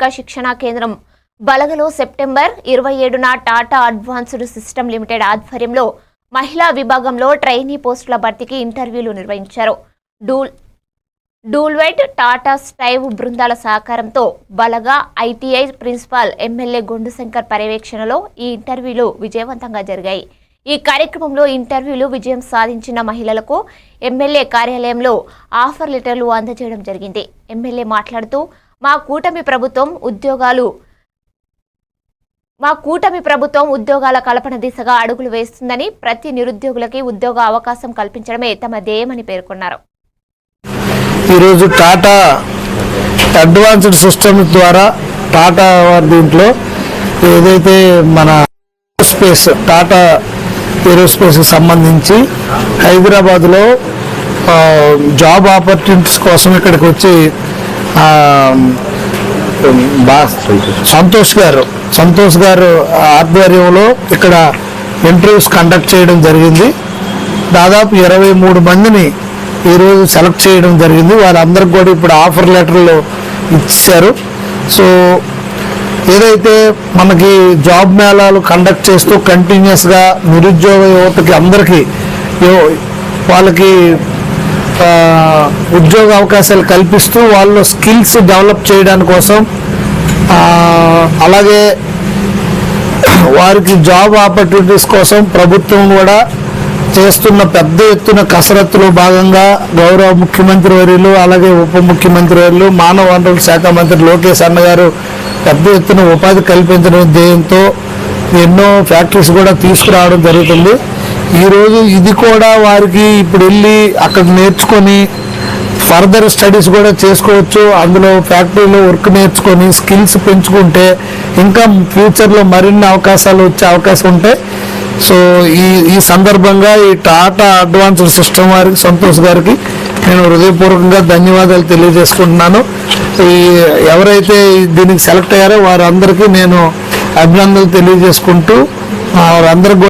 ప్రాథమిక శిక్షణా కేంద్రం బలగలో సెప్టెంబర్ ఇరవై ఏడున టాటా అడ్వాన్స్డ్ సిస్టమ్ లిమిటెడ్ ఆధ్వర్యంలో మహిళా విభాగంలో ట్రైనీ పోస్టుల భర్తీకి ఇంటర్వ్యూలు నిర్వహించారు. డూల్ డూల్వెట్ టాటా స్టైవ్ బృందాల సహకారంతో Balaga ITI principal MLA Gundu Shankar పర్యవేక్షణలో ఈ ఇంటర్వ్యూలు విజయవంతంగా జరిగాయి. ఈ కార్యక్రమంలో ఇంటర్వ్యూలు విజయం సాధించిన మహిళలకు ఎమ్మెల్యే కార్యాలయంలో ఆఫర్ లెటర్లు అందజేయడం జరిగింది. ఎమ్మెల్యే మాట్లాడుతూ మా కూటమి ప్రభుత్వం ఉద్యోగాలు మా కూటమి ప్రభుత్వం ఉద్యోగాల కల్పన దిశగా అడుగులు వేస్తుందని ప్రతి నిరుద్యోగులకి ఉద్యోగ అవకాశం కల్పించడమే తమ ధ్యేయమని పేర్కొన్నారు. ఈరోజు టాటా అడ్వాన్స్డ్ సిస్టమ్ ద్వారా టాటా దీంట్లో ఏదైతే మన స్పేస్ టాటా ఏరోస్పేస్కి సంబంధించి హైదరాబాద్లో జాబ్ ఆపర్చునిటీస్ కోసం ఇక్కడికి వచ్చి సంతోష్ గారు. సంతోష్ గారు ఆధ్వర్యంలో ఇక్కడ ఇంటర్వ్యూస్ కండక్ట్ చేయడం జరిగింది. దాదాపు ఇరవై మూడు మందిని ఈరోజు సెలెక్ట్ చేయడం జరిగింది. వాళ్ళందరికి కూడా ఇప్పుడు ఆఫర్ లెటర్లు ఇచ్చారు. సో ఏదైతే మనకి జాబ్ మేళాలు కండక్ట్ చేస్తూ కంటిన్యూస్గా నిరుద్యోగ యువతకి అందరికీ వాళ్ళకి ఉద్యోగ అవకాశాలు కల్పిస్తూ వాళ్ళు స్కిల్స్ డెవలప్ చేయడాని కోసం అలాగే వారికి జాబ్ ఆపర్చునిటీస్ కోసం ప్రభుత్వం కూడా చేస్తున్న పెద్ద ఎత్తున కసరత్తులో భాగంగా గౌరవ ముఖ్యమంత్రి వర్యులు అలాగే ఉప ముఖ్యమంత్రి వర్యులు మానవ వనరుల శాఖ మంత్రి లోకేష్ అన్న గారు పెద్ద ఎత్తున ఉపాధి కల్పించడం ధ్యేయంతో ఎన్నో ఫ్యాక్టరీస్ కూడా తీసుకురావడం జరుగుతుంది. ఈరోజు ఇది కూడా వారికి ఇప్పుడు వెళ్ళి అక్కడ నేర్చుకొని ఫర్దర్ స్టడీస్ కూడా చేసుకోవచ్చు. అందులో ఫ్యాక్టరీలో వర్క్ నేర్చుకొని స్కిల్స్ పెంచుకుంటే ఇంకా ఫ్యూచర్లో మరిన్ని అవకాశాలు వచ్చే అవకాశం ఉంటే సో ఈ ఈ సందర్భంగా ఈ టాటా అడ్వాన్స్డ్ సిస్టమ్ వారికి సంతోష్ గారికి నేను హృదయపూర్వకంగా ధన్యవాదాలు తెలియజేసుకుంటున్నాను ఈ ఎవరైతే దీనికి సెలెక్ట్ అయ్యారో వారందరికీ నేను అభినందనలు తెలియజేసుకుంటూ వారందరికీ